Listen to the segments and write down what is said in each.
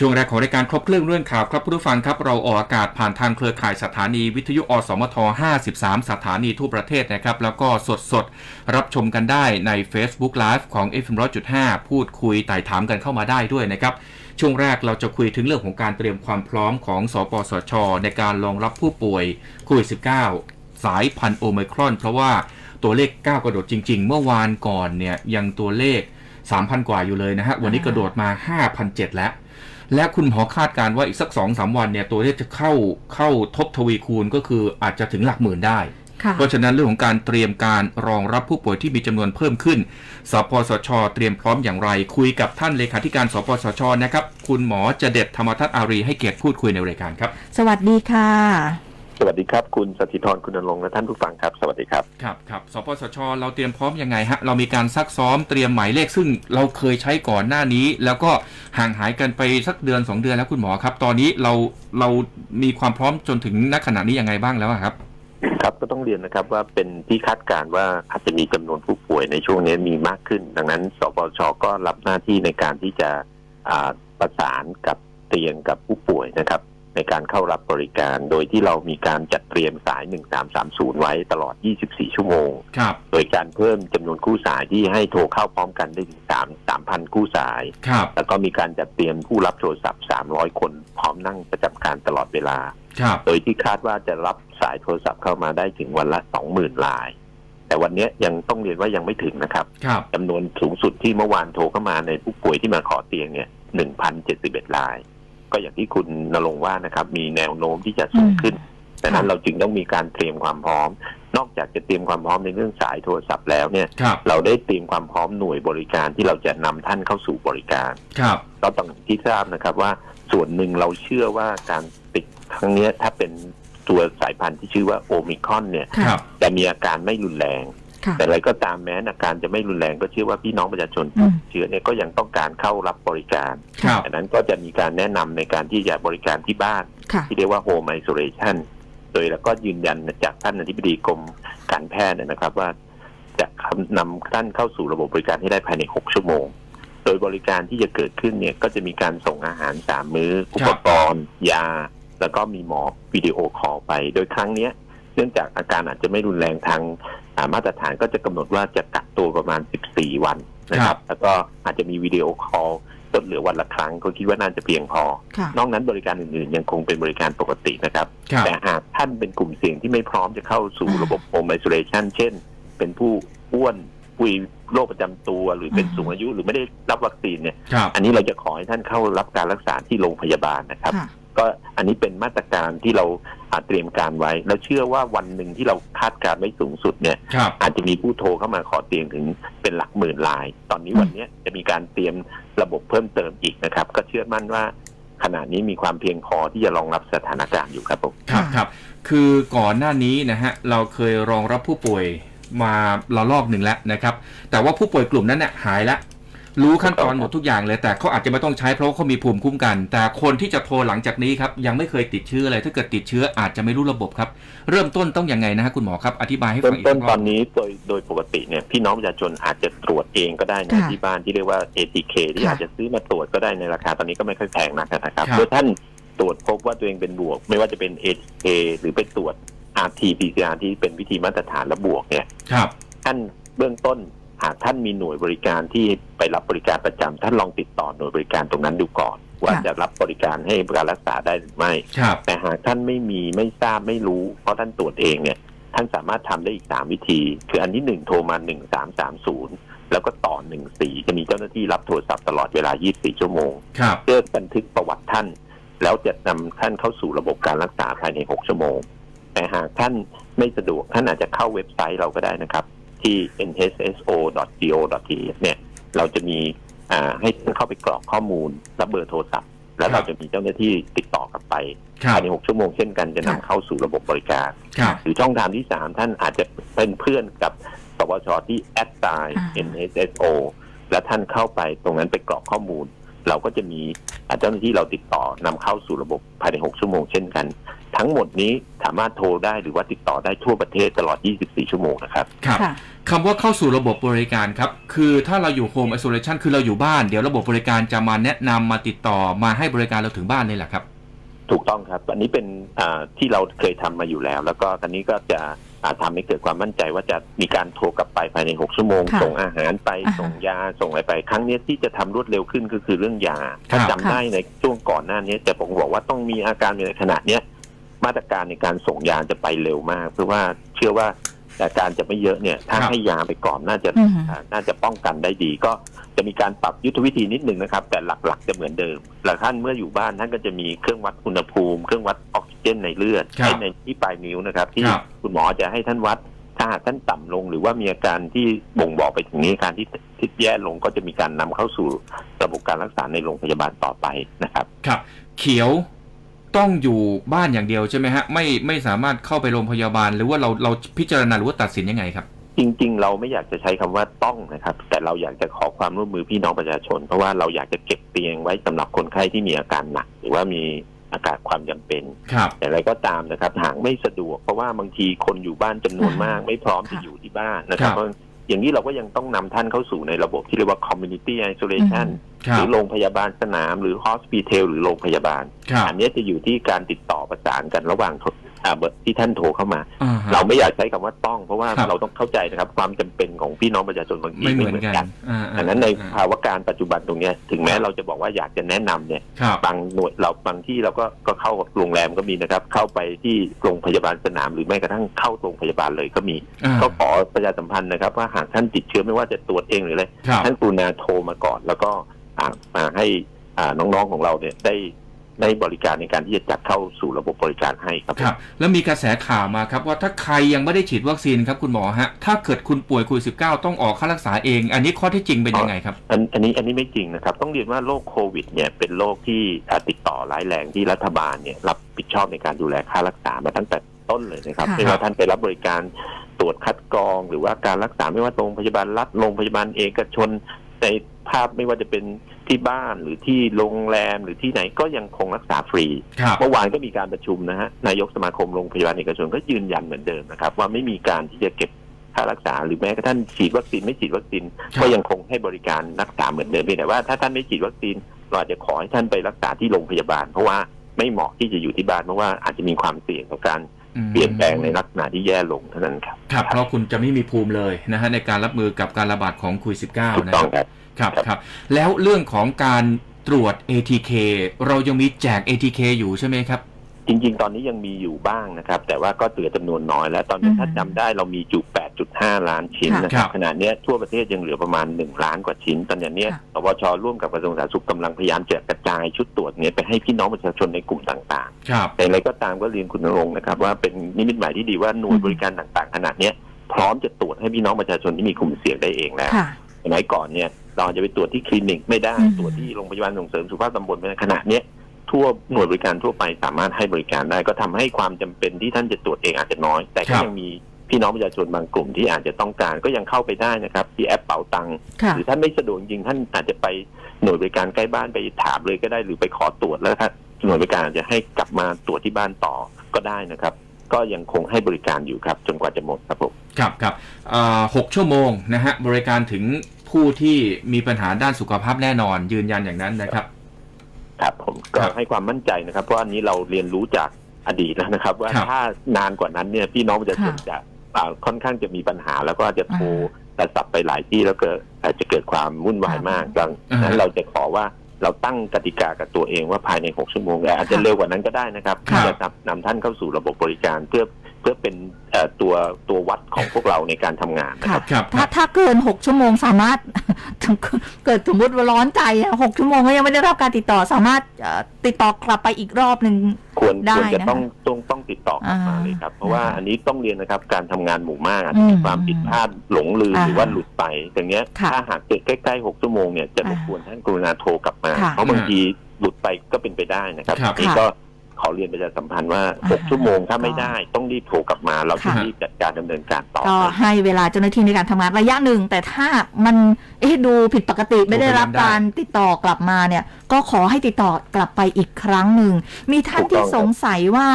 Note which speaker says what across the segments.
Speaker 1: ช่วงแรกของรายการครบเครื่องเรื่องข่าวครับผู้ฟังครับเราออกอากาศผ่านทางเครือข่ายสถานีวิทยุอสมท 53 สถานีทั่วประเทศนะครับ แล้วก็สดสดรับชมกันได้ใน Facebook Live ของ f 1 0 5 พูดคุยไต่ถามกันเข้ามาได้ด้วยนะครับ ช่วงแรกเราจะคุยถึงเรื่องของการเตรียมความพร้อมของ สปสช ในการรองรับผู้ป่วยโควิด -19 สายพันธุ์โอมครอน เพราะว่าตัวเลขก้าวกระโดดจริง ๆ เมื่อวานก่อนเนี่ยยังตัวเลข 3,000 กว่าอยู่เลยนะฮะวันนี้กระโดดมา 5,007แล้ว และคุณหมอคาดการณ์ว่าอีกสัก2-3วันเนี่ยตัวเลขจะเข้าเข้าทบทวีคูณก็คืออาจจะถึงหลักหมื่นได้
Speaker 2: ค่ะ
Speaker 1: เพราะฉะนั้นเรื่องของการเตรียมการรองรับผู้ป่วยที่มีจำนวนเพิ่มขึ้น สปสช เตรียมพร้อมอย่างไร คุยกับท่านเลขาธิการสปสชนะครับ คุณหมอจเด็ดธรรมทัศน์อารีให้เกียรติพูดคุยในรายการครับ
Speaker 2: สวัสดีค่ะ
Speaker 3: สวัสดีครับ คุณสถิธรคุณนรงค์และท่านผู้ฟังครับ สวัสดีครับ
Speaker 1: ครับครับสปสช เราเตรียมพร้อมยังไงฮะ เรามีการซักซ้อมเตรียมหมายเลขซึ่งเราเคยใช้ก่อนหน้านี้ แล้วก็ห่างหายกันไปสักเดือนสองเดือนแล้วคุณหมอครับ ตอนนี้เราเรามีความพร้อมจนถึงณขณะนี้ยังไงบ้างแล้วอะครับ
Speaker 3: ครับก็ต้องเรียนนะครับว่าเป็นที่คาดการณ์ว่าอาจจะมีจำนวนผู้ป่วยในช่วงนี้มีมากขึ้น ดังนั้น สปชก็รับหน้าที่ในการที่จะอ่าประสานกับเตียงกับผู้ป่วยนะครับ ในการเข้ารับบริการ โดยที่เรามีการจัดเตรียมสาย 1330 ไว้ตลอด 24 ชั่วโมง
Speaker 1: ครับ
Speaker 3: โดยการเพิ่มจำนวนคู่สายที่ให้โทรเข้าพร้อมกันได้ถึง 3 3,000 คู่สาย
Speaker 1: ครับ
Speaker 3: แล้วก็มีการจัดเตรียมผู้รับโทรศัพท์ 300 คนพร้อมนั่งประจำการตลอดเวลา
Speaker 1: ครับ
Speaker 3: โดยที่คาดว่าจะรับสายโทรศัพท์เข้ามาได้ถึงวันละ 20,000ราย แต่วันนี้ยังต้องเรียนว่ายังไม่ถึงนะครับ
Speaker 1: ครับ
Speaker 3: จำนวนสูงสุดที่เมื่อวานโทรเข้ามาในผู้ป่วยที่มาขอเตียงเนี่ย1,071ราย ก็อย่างที่คุณนรงค์ว่านะครับ มีแนวโน้มที่จะสูงขึ้นดังนั้น
Speaker 2: ค่ะ
Speaker 3: เราจึงต้องมีการเตรียมความพร้อม นอกจากจะเตรียมความพร้อมในเรื่องสายโทรศัพท์แล้วเนี่ย
Speaker 1: ครับ
Speaker 3: เราได้เตรียมความพร้อมหน่วยบริการที่เราจะนำท่านเข้าสู่บริการ
Speaker 1: ครับ
Speaker 3: ก็ต้องที่ทราบนะครับว่าส่วนหนึ่งเราเชื่อว่าการติดครั้งเนี้ยถ้าเป็นตัวสายพันธุ์ที่ชื่อว่าโอมิครอนเนี่ย
Speaker 1: ครั
Speaker 2: ค่ะ
Speaker 1: บ
Speaker 3: จะมีอาการไม่รุนแรง
Speaker 2: ค่ะ
Speaker 3: แต่อะไรก็ตามแม้อาการจะไม่รุนแรงก็เชื่อว่าพี่น้องประชาชน
Speaker 2: อืม
Speaker 3: เชื้อเนี่ยก็ยังต้องการเข้ารับบริการ
Speaker 1: ครับ
Speaker 3: ดังนั้นก็จะมีการแนะนำในการที่จะบริการที่บ้าน
Speaker 2: ค่ะ
Speaker 3: ที่เรียกว่า Home Isolation โดยแล้วก็ยืนยันจากท่านอธิบดีกรมการแพทย์เนี่ยนะครับว่า จะนำท่านเข้าสู่ระบบบริการให้ได้ภายใน 6 ชั่วโมง โดยบริการที่จะเกิดขึ้นเนี่ยก็จะมีการส่งอาหารสามมื้อ อุปกรณ์ ยา แล้วก็มีหมอวิดีโอคอลไป โดยครั้งเนี้ยเนื่องจากอาการอาจจะไม่รุนแรงทางอ่า มาตรฐานก็จะกำหนดว่าจะกักตัวประมาณ 14 วันนะครับ แล้วก็อาจจะมีวิดีโอคอลลดเหลือวันละครั้งก็คิดว่าน่าจะเพียงพอ
Speaker 2: ค่ะ
Speaker 3: นอกนั้นบริการอื่นๆ ยังคงเป็นบริการปกตินะครับ
Speaker 1: ครับ
Speaker 3: แต่หากท่านเป็นกลุ่มเสี่ยงที่ไม่พร้อมจะเข้าสู่
Speaker 2: อ่า
Speaker 3: ระบบ Home Isolation เช่น เป็นผู้อ้วนผู้มีโรคประจำตัวหรือเป็น
Speaker 2: อืม
Speaker 3: สูงอายุหรือไม่ได้รับวัคซีนเนี่ย
Speaker 1: ครับ
Speaker 3: อันนี้เราจะขอให้ท่านเข้ารับการรักษาที่โรงพยาบาลนะครับ
Speaker 2: ค่ะ
Speaker 3: ก็อันนี้เป็นมาตรการที่เราอาเตรียมการไว้ แล้วเชื่อว่าวันหนึ่งที่เราคาดการณ์ไว้สูงสุดเนี่ย
Speaker 1: ครับ
Speaker 3: อาจจะมีผู้โทรเข้ามาขอเตียงถึงเป็นหลักหมื่นราย ตอนนี้
Speaker 2: อืม
Speaker 3: วันเนี้ยจะมีการเตรียมระบบเพิ่มเติมอีกนะครับ ก็เชื่อมั่นว่าขณะนี้มีความเพียงพอที่จะรองรับสถานการณ์อยู่ครับผม
Speaker 1: ครับครับคือก่อนหน้านี้นะฮะเราเคยรองรับผู้ป่วยมาละลอกหนึ่งแล้วนะครับ แต่ว่าผู้ป่วยกลุ่มนั้นเนี่ยหายแล้ว รู้ขั้นตอนหมดทุกอย่างเลย แต่เขาอาจจะไม่ต้องใช้เพราะว่าเขามีภูมิคุ้มกัน แต่คนที่จะโทรหลังจากนี้ครับยังไม่เคยติดเชื้อเลยถ้าเกิดติดเชื้ออาจจะไม่รู้ระบบครับ เริ่มต้นต้องยังไงนะฮะคุณหมอครับอธิบายให้
Speaker 3: เริ่
Speaker 1: ฟัง
Speaker 3: ม
Speaker 1: อีก
Speaker 3: ต้
Speaker 1: สั
Speaker 3: น
Speaker 1: กร
Speaker 3: ต
Speaker 1: อ
Speaker 3: อบนนี้โดยโดยปกติเนี่ยพี่น้องประชาชนอาจจะตรวจเองก็ได้นะ
Speaker 2: ค่ะ
Speaker 3: ที่บ้านที่เรียกว่า ATK ที่
Speaker 2: ค่ะ
Speaker 3: อาจจะซื้อมาตรวจก็ได้ในราคาตอนนี้ก็ไม่ค่อยแพงนักนะครับ
Speaker 1: ครับ
Speaker 3: เมื่อท่านตรวจพบว่าตัวเองเป็นบวก ไม่ว่าจะเป็น ATK หรือไปตรวจ RT PCR ที่เป็นวิธีมาตรฐานและบวกเนี่ย
Speaker 1: ครับ
Speaker 3: ท่านเบื้องต้น หากท่านมีหน่วยบริการที่ไปรับบริการประจำท่านลองติดต่อหน่วยบริการตรงนั้นดูก่อน ว่า
Speaker 2: ค่ะ
Speaker 3: จะรับบริการให้การรักษาได้หรือไม่
Speaker 1: ครับ
Speaker 3: แต่หากท่านไม่มีไม่ทราบไม่รู้ เพราะท่านตรวจเองเนี่ยท่านสามารถทำได้อีกสามวิธี คืออันที่หนึ่งโทรมาหนึ่งสามสามศูนย์แล้วก็ต่อหนึ่งสี่จะมีเจ้าหน้าที่รับโทรศัพท์ตลอดเวลา 24 ชั่วโมง
Speaker 1: ครับ
Speaker 3: เพื่อบันทึกประวัติท่าน แล้วจะนำท่านเข้าสู่ระบบการรักษาภายใน 6 ชั่วโมง แต่หากท่านไม่สะดวกท่านอาจจะเข้าเว็บไซต์เราก็ได้นะครับ ที่ nhso.go.th เนี่ยเราจะมีอ่าให้ท่านเข้าไปกรอกข้อมูลและเบอร์โทรศัพท์ แล้ว
Speaker 1: ครั
Speaker 3: เรา
Speaker 1: บ
Speaker 3: จะมีเจ้าหน้าที่ติดต่อกลับไป
Speaker 1: ครับ
Speaker 3: ภายใน6ชั่วโมงเช่นกันจะนำเข้าสู่ระบบบริการ
Speaker 1: ครับ
Speaker 3: หรือช่องทางที่3ท่านอาจจะเป็นเพื่อนกับสวชที่แอดไซน์
Speaker 2: อ่า
Speaker 3: NHSO และท่านเข้าไปตรงนั้นไปกรอกข้อมูล เราก็จะมีอ่าเจ้าหน้าที่เราติดต่อนำเข้าสู่ระบบภายใน6ชั่วโมงเช่นกัน ทั้งหมดนี้สามารถโทรได้หรือว่าติดต่อได้ทั่วประเทศตลอด 24 ชั่วโมงนะครับ
Speaker 1: ครับ
Speaker 2: ค่ะ
Speaker 1: คำว่าเข้าสู่ระบบบริการครับ คือถ้าเราอยู่โฮมไอโซเลชันคือเราอยู่บ้านเดี๋ยวระบบบริการจะมาแนะนำมาติดต่อมาให้บริการเราถึงบ้านเลยแหละครับ
Speaker 3: ถูกต้องครับ อันนี้เป็นอ่าที่เราเคยทำมาอยู่แล้ว แล้วก็ตอนนี้ก็จะอ่าทำให้เกิดความมั่นใจว่าจะมีการโทรกลับไปภายใน 6 ชั่วโมง
Speaker 2: ค่ะ
Speaker 3: ส่งอาหารไป
Speaker 2: อ่าฮะ
Speaker 3: ส่งยาส่งอะไรไป ครั้งเนี้ยที่จะทำรวดเร็วขึ้นก็คือเรื่องยา ถ้า
Speaker 1: ครับ
Speaker 3: จำได้ในช่วงก่อนหน้านี้จะผมบอกว่าต้องมีอาการในขณะเนี้ย มาตรการในการส่งยาจะไปเร็วมาก เพราะว่าเชื่อว่าอาการจะไม่เยอะเนี่ยถ้า
Speaker 1: ครับ
Speaker 3: ให้ยาไปก่อนน่าจะ
Speaker 2: อืม
Speaker 3: อ่าน่าจะป้องกันได้ดี ก็จะมีการปรับยุทธวิธีนิดนึงนะครับ แต่หลักๆจะเหมือนเดิมหลักท่านเมื่ออยู่บ้านท่านก็จะมีเครื่องวัดอุณหภูมิเครื่องวัดออกซิเจนในเลือด
Speaker 1: ครับ
Speaker 3: ในที่ปลายนิ้วนะครับ ที่
Speaker 1: ครับ
Speaker 3: คุณหมอจะให้ท่านวัดถ้าหากท่านต่ำลงหรือว่ามีอาการที่บ่งบอกไปถึงนี้อาการที่ที่แย่ลงก็จะมีการนำเข้าสู่ระบบการรักษาในโรงพยาบาลต่อไปนะครับ
Speaker 1: ครับ เขียว ต้องอยู่บ้านอย่างเดียวใช่ไหมฮะไม่ไม่สามารถเข้าไปโรงพยาบาล หรือว่าเราเราพิจารณาหรือว่าตัดสินยังไงครับ
Speaker 3: จริง ๆ เราไม่อยากจะใช้คำว่าต้องนะครับ แต่เราอยากจะขอความร่วมมือพี่น้องประชาชน เพราะว่าเราอยากจะเก็บเตียงไว้สำหรับคนไข้ที่มีอาการหนัก หรือว่ามีอาการความจำเป็น
Speaker 1: ครับ
Speaker 3: แต่อะไรก็ตามนะครับหากไม่สะดวก เพราะว่าบางทีคนอยู่บ้านจำนวนมาก ไม่พร้อมจะ
Speaker 2: ค่ะ
Speaker 3: อยู่ที่บ้านนะครับ
Speaker 1: ครับ
Speaker 3: เพราะ อย่างนี้เราก็ยังต้องนำท่านเข้าสู่ในระบบที่เรียกว่า community isolation
Speaker 1: ค
Speaker 3: ห
Speaker 1: รั
Speaker 3: รื
Speaker 1: บ
Speaker 3: อโรงพยาบาลสนาม หรือ hospital หรือโรงพยาบาล
Speaker 1: ครับ
Speaker 3: อันนี้จะอยู่ที่การติดต่อประสานกันระหว่างอ่า เบอร์ที่ท่านโทรเข้ามา
Speaker 1: อ่าฮะ
Speaker 3: เราไม่อยากใช้คำว่าต้อง เพราะว่า
Speaker 1: ครับ
Speaker 3: เราต้องเข้าใจนะครับความจำเป็นของพี่น้องประชาชนบางที
Speaker 1: ไม่เห
Speaker 3: ไม่
Speaker 1: มือน
Speaker 3: เหมือน
Speaker 1: กั
Speaker 3: กันน
Speaker 1: อ่าๆ
Speaker 3: ดังนั้นใน
Speaker 1: อ่า
Speaker 3: ภาวะการปัจจุบันตรงเนี้ยถึงแม้เราจะบอกว่าอยากจะแนะนำเนี่ย
Speaker 1: ครับ
Speaker 3: บางหน่วยเราบางที่เราก็ก็เข้าโรงแรมก็มีนะครับ เข้าไปที่โรงพยาบาลสนาม หรือแม้กระทั่งเข้าโรงพยาบาลเลยก็มี
Speaker 1: อ่า
Speaker 3: ก็ขอประชาสัมพันธ์นะครับ ว่าหากท่านติดเชื้อไม่ว่าจะตรวจเองหรืออะไร
Speaker 1: ครับ
Speaker 3: ท่านกรุณาโทรมาก่อน แล้วก็อ่ามาให้อ่าน้องๆของเราเนี่ยได้ ได้บริการในการที่จะจัดเข้าสู่ระบบบริการให้ครับ
Speaker 1: ครับ แล้วมีกระแสข่าวมาครับว่าถ้าใครยังไม่ได้ฉีดวัคซีนครับคุณหมอฮะถ้าเกิดคุณป่วยโควิด19ต้องออกค่ารักษาเอง อันนี้ข้อเที่จริงเป็นยังไงครับ
Speaker 3: อันอันนี้อันนี้ไม่จริงนะครับ ต้องเรียนว่าโรคโควิดเนี่ยเป็นโรคที่อ่าติดต่อร้ายแรงที่รัฐบาลเนี่ยรับผิดชอบในการดูแลค่ารักษามาตั้งแต่ต้นเลยนะครับ
Speaker 2: ค่ะ
Speaker 3: ไม่ว่าท่านไปรับบริการตรวจคัดกรอง หรือว่าการรักษาไม่ว่าโรงพยาบาลรัฐโรงพยาบาลเอกชนใน ภาพไม่ว่าจะเป็นที่บ้านหรือที่โรงแรมหรือที่ไหนก็ยังคงรักษาฟรี
Speaker 1: ครับ
Speaker 3: เมื่อวานก็มีการประชุมนะฮะนายกสมาคมโรงพยาบาลเอกชนก็ยืนยันเหมือนเดิมนะครับ ว่าไม่มีการที่จะเก็บค่ารักษา หรือแม้กระทั่งฉีดวัคซีนไม่ฉีดวัคซีน
Speaker 1: ครับ
Speaker 3: ก็ยังคงให้บริการรักษาเหมือนเดิมเพียงแต่ว่าถ้าท่านไม่ฉีดวัคซีนเราอาจจะขอให้ท่านไปรักษาที่โรงพยาบาล เพราะว่าไม่เหมาะที่จะอยู่ที่บ้านเพราะว่าอาจจะมีความเสี่ยงต่อการ
Speaker 1: อืม
Speaker 3: เปลี่ยนแปลงในลักษณะที่แย่ลงเท่านั้นครับ
Speaker 1: ครับ เพราะคุณจะไม่มีภูมิเลยนะฮะในการรับมือกับการระบาดของโควิด
Speaker 3: ถูก
Speaker 1: 19นะ
Speaker 3: ต้
Speaker 1: ค
Speaker 3: อง
Speaker 1: รับ
Speaker 3: ครับ
Speaker 1: ครับ
Speaker 3: ครับ
Speaker 1: ครับแล้วเรื่องของการตรวจ ATK เรายังมีแจก ATK อยู่ใช่ไหมครับ
Speaker 3: จริง ๆ ตอนนี้ยังมีอยู่บ้างนะครับ แต่ว่าก็เหลือจำนวนน้อยแล้ว ตอนนี้
Speaker 2: อืม
Speaker 3: ถ้าจำได้เรามีจุ8.5 ล้านชิ้นนะค
Speaker 1: ครั
Speaker 3: รับบขณะเนี้ยทั่วประเทศยังเหลือประมาณ 1 ล้านกว่าชิ้น ตอนนี้
Speaker 2: ค่ะ
Speaker 3: สวชร่วมกับกระทรวงสาธารณสุขกำลังพยายามจะกระจายชุดตรวจเนี้ยไปให้พี่น้องประชาชนในกลุ่มต่าง
Speaker 1: ครับ
Speaker 3: ๆแต่อย่างไรก็ตามก็เรียนคุณนรงค์นะครับว่าเป็นนิมิตหมายที่ดีว่าหน่วยบริการต่างๆขนาดเนี้ยพร้อมจะตรวจให้พี่น้องประชาชนที่มีกลุ่มเสี่ยงได้เองแล้ว
Speaker 2: ค่ะ
Speaker 3: ส มัยก่อนเนี่ยเราอาจจะไปตรวจที่คลินิกไม่ได้
Speaker 2: อืม
Speaker 3: ตรวจที่โรงพยาบาลส่งเสริมสุขภาพตำบลไม่ได้ขณะเนี้ยทั่วหน่วยบริการทั่วไปสามารถให้บริการได้ ก็ทำให้ความจำเป็นที่ท่านจะตรวจเองอาจจะน้อย แต่
Speaker 1: ครั
Speaker 3: ก็
Speaker 1: บ
Speaker 3: ยังมีพี่น้องประชาชนบางกลุ่มที่อาจจะต้องการก็ยังเข้าไปได้นะครับ ที่แอปเป๋าตังค์
Speaker 2: ค่ะ
Speaker 3: หรือท่านไม่สะดวกจริงท่านอาจจะไปหน่วยบริการใกล้บ้านไปถามเลยก็ได้หรือไปขอตรวจแล้วถ้าหน่วยบริการอาจจะให้กลับมาตรวจที่บ้านต่อก็ได้นะครับ ก็ยังคงให้บริการอยู่ครับ จนกว่าจะหมดครับผม
Speaker 1: ครับครับอ่าหกชั่วโมงนะฮะบริการถึง ผู้ที่มีปัญหาด้านสุขภาพแน่นอน ยืนยันอย่างนั้นนะครับ
Speaker 3: ครับผมก็
Speaker 1: ครับ
Speaker 3: ให้ความมั่นใจนะครับ เพราะอันนี้เราเรียนรู้จากอดีตแล้วนะครับ ว่า
Speaker 1: ครับ
Speaker 3: ถ้านานกว่านั้นเนี่ยพี่น้องประชาชนจะอ่าค่อนข้างจะมีปัญหาแล้วก็อาจจะโทรแต่สับไปหลายที่แล้วก็อาจจะเกิดความวุ่นวายมากดังนั้นเราจะขอว่าเราตั้งกติกากับตัวเองว่าภายใน 6 ชั่วโมงแต่อาจจะเร็วกว่านั้นก็ได้นะครับ
Speaker 1: ครับ
Speaker 3: จะนำนำท่านเข้าสู่ระบบบริการเพื่อ เพื่อเป็นเอ่อตัวตัววัดของพวกเราในการทำงานนะค
Speaker 2: ค่ะ
Speaker 3: รับ
Speaker 1: ครับ
Speaker 2: ถ้าถ้าเกินหกชั่วโมงสามารถถึงเกิดสมมติว่าร้อนใจอะหกชั่วโมงก็ยังไม่ได้รับการติดต่อสามารถเอ่อติดต่อกลับไปอีกรอบหนึ่ง
Speaker 3: ควร
Speaker 2: ได้
Speaker 3: ควรจะ
Speaker 2: นะคะ
Speaker 3: ต้องต้องต้องติดต่อกลับมา
Speaker 2: อ่า
Speaker 3: เลยครับ เพราะว่า
Speaker 2: นะคะ
Speaker 3: อันนี้ต้องเรียนนะครับการทำงานหมู่มากอาจ
Speaker 2: อื
Speaker 3: จะ
Speaker 2: ม
Speaker 3: มีความผิดพลาดหลงลืม
Speaker 2: อ่า
Speaker 3: หรือว่าหลุดไปอย่างเงี้ย
Speaker 2: ค่ะ
Speaker 3: ถ้าหากเกิดใกล้ๆหกชั่วโมงเนี่ยจะร
Speaker 2: อ่า
Speaker 3: บกวนท่านกรุณาโทรกลับมา
Speaker 2: ค่ะ
Speaker 3: เพราะบางทีหลุดไปก็เป็นไปได้นะครับ
Speaker 1: ครับ
Speaker 3: นี่
Speaker 2: ค่ะ
Speaker 3: ก็ ขอเรียนประชาสัมพันธ์ว่า
Speaker 2: อ่า
Speaker 3: หกชั่วโมงถ้าไม่ได้ต้องรีบโทรกลับมา เราจะ
Speaker 2: ค่ะ
Speaker 3: รีบจัดการดำเนินการต่อ
Speaker 2: ก็ให้เวลาเจ้าหน้าที่ในการทำงานระยะหนึ่ง แต่ถ้ามันเอ๊ะดูผิดปกติไม่ได้รับการติดต่อกลับมาเนี่ย ก็ขอให้ติดต่อกลับไปอีกครั้งหนึ่ง มีท่านที่สงสัยว่า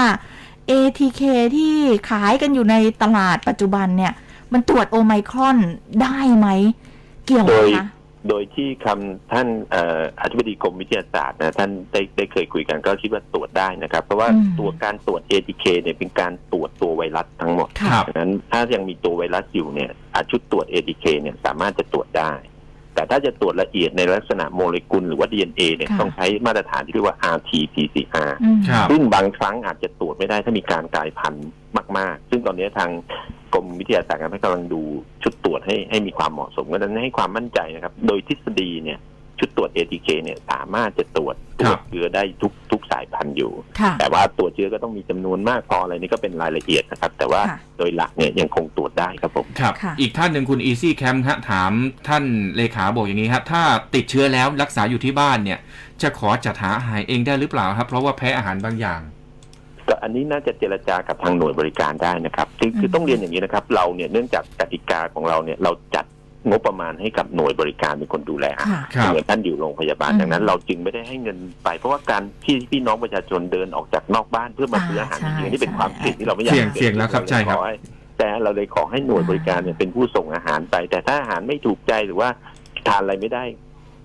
Speaker 2: ATK ที่ขายกันอยู่ในตลาดปัจจุบันเนี่ย มันตรวจโอไมครอนได้ไหม เกี่ยวไหมคะ
Speaker 3: โดยที่คำท่านเอ่ออธิบดีกรมวิทยาศาสตร์นะท่านได้ได้เคยคุยกันก็คิดว่าตรวจได้นะครับ เพราะว่า
Speaker 2: อืม
Speaker 3: ตัวการตรวจ ATK เนี่ยเป็นการตรวจตัวไวรัสทั้งหมด
Speaker 2: ค่ะ
Speaker 1: ครับ
Speaker 3: ดังนั้นถ้ายังมีตัวไวรัสอยู่เนี่ยอาชุดตรวจ ATK เนี่ยสามารถจะตรวจได้ แต่ถ้าจะตรวจละเอียดในลักษณะโมเลกุลหรือว่า DNA เนี่ย
Speaker 2: ค่ะ
Speaker 3: ต้องใช้มาตรฐานที่เรียกว่า RT-PCR
Speaker 2: อืม
Speaker 1: ครับ
Speaker 3: ซึ่งบางครั้งอาจจะตรวจไม่ได้ถ้ามีการกลายพันธุ์มาก ๆ ซึ่งตอนนี้ทางกรมวิทยาศาสตร์การแพทย์กำลังดูชุดตรวจให้ให้มีความเหมาะสมก็นั้นให้ความมั่นใจนะครับ โดยทฤษฎีเนี่ยชุดตรวจ ATK เนี่ยสามารถจะตรวจตรวจเชื้อได้ทุก ทุกสายพันธุ์อยู่
Speaker 2: ค่ะ
Speaker 3: แต่ว่าตรวจเชื้อก็ต้องมีจำนวนมากพออะไรนี่ก็เป็นรายละเอียดนะครับ แต่ว่า
Speaker 2: ค่ะ
Speaker 3: โดยหลักเนี่ยยังคงตรวจได้ครับผม
Speaker 1: ครับ
Speaker 2: ค่ะ
Speaker 1: อีกท่านหนึ่งคุณ Easy Camp ฮะถามท่านเลขาบอกอย่างนี้ครับถ้าติดเชื้อแล้วรักษาอยู่ที่บ้านเนี่ย จะขอจัดหาอาหารเองได้หรือเปล่าครับ เพราะว่าแพ้อาหารบางอย่าง
Speaker 3: ก็อันนี้น่าจะเจรจากับทางหน่วยบริการได้นะครับ คือคือ
Speaker 2: อืม
Speaker 3: ต้องเรียนอย่างนี้นะครับ เราเนี่ยเนื่องจากกติกาของเราเนี่ยเราจัด งบประมาณให้กับหน่วยบริการเป็นคนดูแลอาหาร
Speaker 1: ครับ
Speaker 3: เหมือนท่านอยู่โรงพยาบาล
Speaker 2: อืม
Speaker 3: ดังนั้น เราจึงไม่ได้ให้เงินไป เพราะว่าการที่พี่น้องประชาชนเดินออกจากนอกบ้านเพื่อมาซื้ออาหาร
Speaker 2: อ่า
Speaker 3: จริงๆ
Speaker 2: ใช่
Speaker 3: นี่เป็นความ
Speaker 2: ใช่
Speaker 3: เสี่ยงที่เราไม่อยาก
Speaker 1: เสี่ยง
Speaker 3: ให้กิด
Speaker 1: เสี่ยงแล้วครับใช่ครับ
Speaker 3: ขอห้แต่เราเลยขอให้หน่วยบริการเนี่ยเป็นผู้ส่งอาหารไป แต่ถ้าอาหารไม่ถูกใจหรือว่าทานอะไรไม่ได้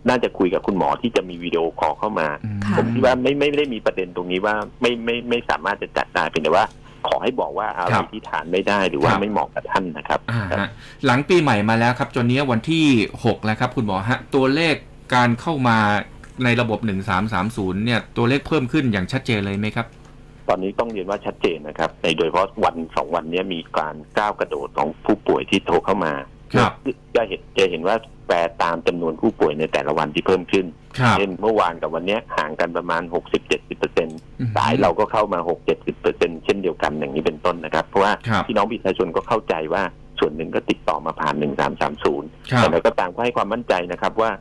Speaker 3: น่าจะคุยกับคุณหมอที่จะมีวิดีโอคอลเข้ามา
Speaker 1: อืม
Speaker 2: ค่ะ
Speaker 3: ผมคิดว่าไม่ไม่ไม่ได้มีประเด็นตรงนี้ว่าไม่ไม่ไม่สามารถจะจัดได้เป็นแต่ว่า ขอให้บอกว่าอะไร
Speaker 1: ครับ
Speaker 3: ที่ทานไม่ได้หรือว่า
Speaker 1: ครับ
Speaker 3: ไม่เหมาะกับท่านนะครับ
Speaker 1: อ่าฮะหลังปีใหม่มาแล้วครับ จนนี้วันที่6แล้วครับคุณหมอฮะตัวเลขการเข้ามาในระบบ 1330 เนี่ย ตัวเลขเพิ่มขึ้นอย่างชัดเจนเลยไหมครับ
Speaker 3: ตอนนี้ต้องเรียนว่าชัดเจนนะครับ ในโดยเฉพาะวันสองวันนี้มีการก้าวกระโดดของผู้ป่วยที่โทรเข้ามา
Speaker 1: ครับ
Speaker 3: จะเห็นจะเห็นว่าแปรตามจำนวนผู้ป่วยในแต่ละวันที่เพิ่มขึ้น
Speaker 1: ครับ
Speaker 3: เช่นเมื่อวานกับวันนี้ห่างกันประมาณ 60-70เปอร์เซ็นต์
Speaker 1: อืม
Speaker 3: สายเราก็เข้ามา 6-70เปอร์เซ็นต์เช่นเดียว พราะว่า
Speaker 1: ครับ
Speaker 3: พี่น้องประชาชนก็เข้าใจว่าส่วนหนึ่งก็ติดต่อมาผ่าน1330
Speaker 1: ครับ
Speaker 3: แต่เราก็ตามก็ให้ความมั่นใจนะครับว่า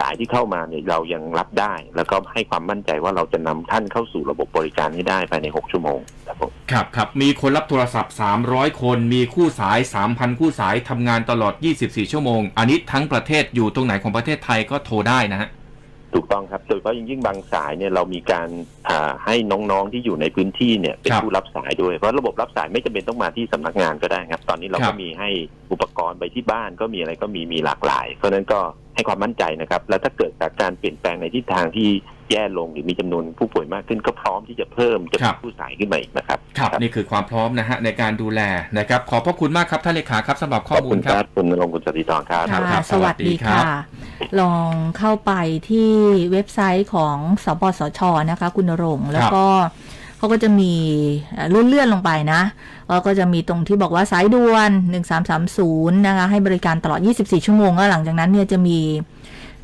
Speaker 3: สายที่เข้ามาเนี่ยเรายังรับได้ แล้วก็ให้ความมั่นใจว่าเราจะนำท่านเข้าสู่ระบบบริการให้ได้ภายใน 6 ชั่วโมงครับผม
Speaker 1: ครับครับมีคนรับโทรศัพท์ 300 คน มีคู่สาย 3,000 คู่สายทำงานตลอด 24 ชั่วโมง อันนี้ทั้งประเทศอยู่ตรงไหนของประเทศไทยก็โทรได้นะฮะ
Speaker 3: ถูกต้องครับโดยเฉพาะยิ่งๆบางสายเนี่ยเรามีการอ่าให้น้องๆที่อยู่ในพื้นที่เนี่ยเป็น
Speaker 1: ครับ
Speaker 3: ผู้รับสายด้วยเพราะระบบรับสายไม่จำเป็นต้องมาที่สำนักงานก็ได้ครับ ตอนนี้เรา
Speaker 1: ครั
Speaker 3: ก็
Speaker 1: บ
Speaker 3: มีให้อุปกรณ์ไปที่บ้านก็มีอะไรก็มีมีหลากหลาย เพราะฉะนั้นก็ให้ความมั่นใจนะครับ แล้วถ้าเกิดจากการเปลี่ยนแปลงในทิศทางที่ แย่ลงหรือมีจำนวนผู้ป่วยมากขึ้นก็พร้อมที่จะเพิ่มจำนวนผู้สายขึ้นมาอีกนะครับ
Speaker 1: ครับ นี่คือความพร้อมนะฮะในการดูแลนะครับ ขอบพระคุณมากครับท่านเลขาครับสำหรับข้อมูลครับ
Speaker 3: คุณนรงค์คุณสติธรครับ
Speaker 1: ครับ
Speaker 2: ค่ะ
Speaker 1: สวัสดีครับ
Speaker 2: ลองเข้าไปที่เว็บไซต์ของสปสชนะคะ คุณณรงค์แล้วก็เขาก็จะมีเอ่อเลื่อนๆลงไปนะแล้วก็จะมีตรงที่บอกว่าสายด่วน 1330 นะคะ ให้บริการตลอด 24 ชั่วโมง แล้วหลังจากนั้นเนี่ยจะมี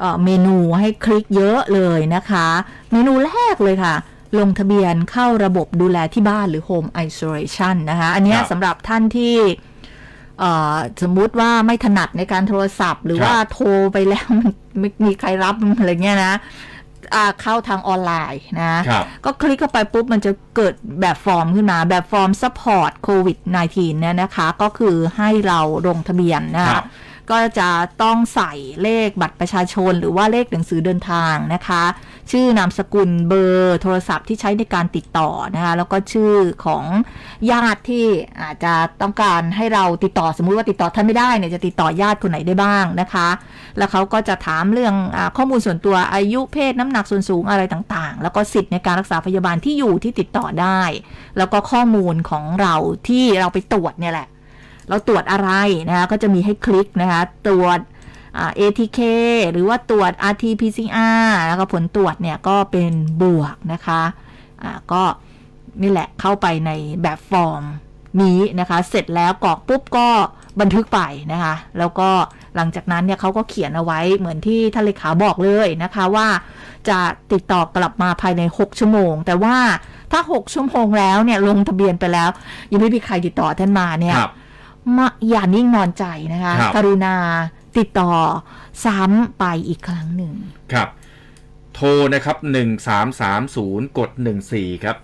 Speaker 2: เอ่อเมนูให้คลิกเยอะเลยนะคะ เมนูแรกเลยค่ะ ลงทะเบียนเข้าระบบดูแลที่บ้านหรือ Home Isolation นะคะ อันเนี้ย
Speaker 1: ครับ
Speaker 2: สำหรับท่านที่เอ่อสมมุติว่าไม่ถนัดในการโทรศัพท์ หรือ
Speaker 1: ครับ
Speaker 2: ว่าโทรไปแล้วมันไม่มีใครรับอะไรเงี้ยนะอ่าเข้าทางออนไลน์นะ
Speaker 1: ครับ
Speaker 2: ก็คลิกเข้าไปปุ๊บ มันจะเกิดแบบฟอร์มขึ้นมา แบบฟอร์ม support covid 19 เนี่ยนะคะ ก็คือให้เราลงทะเบียนนะ
Speaker 1: ครั
Speaker 2: คะ
Speaker 1: บ
Speaker 2: ก็จะต้องใส่เลขบัตรประชาชน หรือว่าเลขหนังสือเดินทางนะคะ ชื่อนามสกุลเบอร์โทรศัพท์ที่ใช้ในการติดต่อนะคะแล้วก็ชื่อของญาติที่อาจจะต้องการให้เราติดต่อสมมุติว่าติดต่อท่านไม่ได้เนี่ยจะติดต่อญาติคนไหนได้บ้างนะคะ แล้วเขาก็จะถามเรื่องอข้อมูลส่วนตัวอายุเพศน้ำหนักส่วนสูงอะไรต่างๆ แล้วก็สิทธิ์ในการรักษาพยาบาลที่อยู่ที่ติดต่อได้ แล้วก็ข้อมูลของเราที่เราไปตรวจเนี่ยแหละ เราตรวจอะไรนะคะก็จะมีให้คลิกนะคะตรวจอ่า ATK หรือว่าตรวจ RT-PCR แล้วก็ผลตรวจเนี่ยก็เป็นบวกนะคะอ่าก็นี่แหละเข้าไปในแบบฟอร์มนี้นะคะ เสร็จแล้วกรอกปุ๊บก็บันทึกไปนะคะ แล้วก็หลังจากนั้นเนี่ยเขาก็เขียนเอาไว้เหมือนที่ท่านเลขาบอกเลยนะคะว่าจะติดต่อกลับมาภายใน 6 ชั่วโมง แต่ว่าถ้า 6 ชั่วโมงแล้วเนี่ยลงทะเบียนไปแล้ว ยังไม่มีใครติดต่อท่านมาเนี่ย มาอย่านิ่งนอนใจนะคะ
Speaker 1: ครับ
Speaker 2: กรุณาติดต่อซ้ำไปอีกครั้งหนึ่ง
Speaker 1: ครับ โทรนะครับ 1330 กด 14 ครับ